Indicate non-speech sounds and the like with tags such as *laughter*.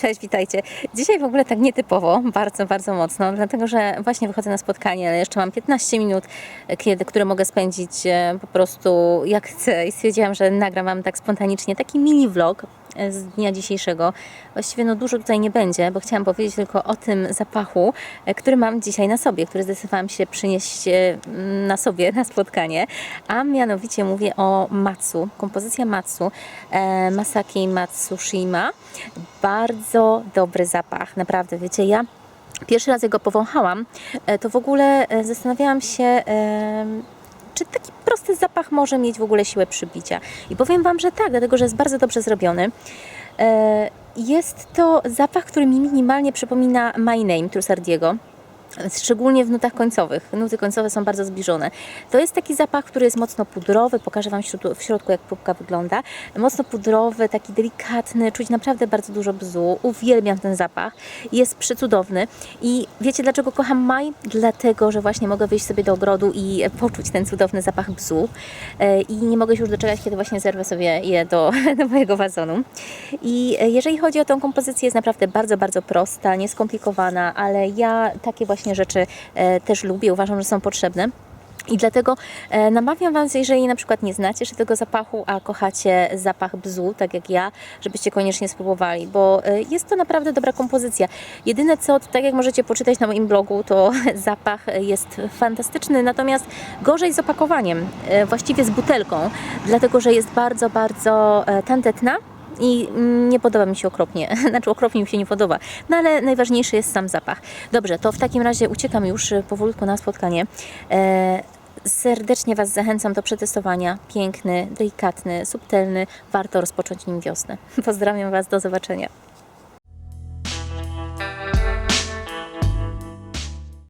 Cześć, witajcie. Dzisiaj w ogóle tak nietypowo, bardzo, bardzo mocno, dlatego że właśnie wychodzę na spotkanie, ale jeszcze mam 15 minut, kiedy, które mogę spędzić e, po prostu jak chcę i stwierdziłam, że nagram Wam tak spontanicznie taki mini vlog z dnia dzisiejszego. Właściwie no dużo tutaj nie będzie, bo chciałam powiedzieć tylko o tym zapachu, e, który mam dzisiaj na sobie, który zdecydowałam się przynieść e, na sobie na spotkanie, a mianowicie mówię o Matsu, kompozycja Matsu, e, Masaki Matsushima. Bardzo dobry zapach, naprawdę, wiecie, ja pierwszy raz jak go powąchałam, e, to w ogóle e, zastanawiałam się, e, czy taki prosty zapach może mieć w ogóle siłę przybicia. I powiem Wam, że tak, dlatego że jest bardzo dobrze zrobiony. E, Jest to zapach, który mi minimalnie przypomina My Name Trussardiego. Szczególnie w nutach końcowych. Nuty końcowe są bardzo zbliżone. To jest taki zapach, który jest mocno pudrowy. Pokażę Wam w środku, jak próbka wygląda. Mocno pudrowy, taki delikatny, czuć naprawdę bardzo dużo bzu. Uwielbiam ten zapach. Jest przecudowny. I wiecie dlaczego kocham maj? Dlatego, że właśnie mogę wyjść sobie do ogrodu i poczuć ten cudowny zapach bzu. E, I nie mogę się już doczekać, kiedy właśnie zerwę sobie je do, *laughs* do mojego wazonu. I e, jeżeli chodzi o tą kompozycję, jest naprawdę bardzo, bardzo prosta, nieskomplikowana, ale ja takie właśnie rzeczy e, też lubię, uważam, że są potrzebne. I dlatego e, namawiam Was, jeżeli na przykład nie znacie jeszcze tego zapachu, a kochacie zapach bzu, tak jak ja, żebyście koniecznie spróbowali, bo e, jest to naprawdę dobra kompozycja. Jedyne co, tak jak możecie poczytać na moim blogu, to *laughs* zapach jest fantastyczny, natomiast gorzej z opakowaniem, e, właściwie z butelką, dlatego że jest bardzo, bardzo e, tandetna i nie podoba mi się okropnie. *laughs* Znaczy okropnie mi się nie podoba. No ale najważniejszy jest sam zapach. Dobrze, to w takim razie uciekam już y, powolutku na spotkanie. E, serdecznie Was zachęcam do przetestowania. Piękny, delikatny, subtelny. Warto rozpocząć nim wiosnę. *laughs* Pozdrawiam Was, do zobaczenia.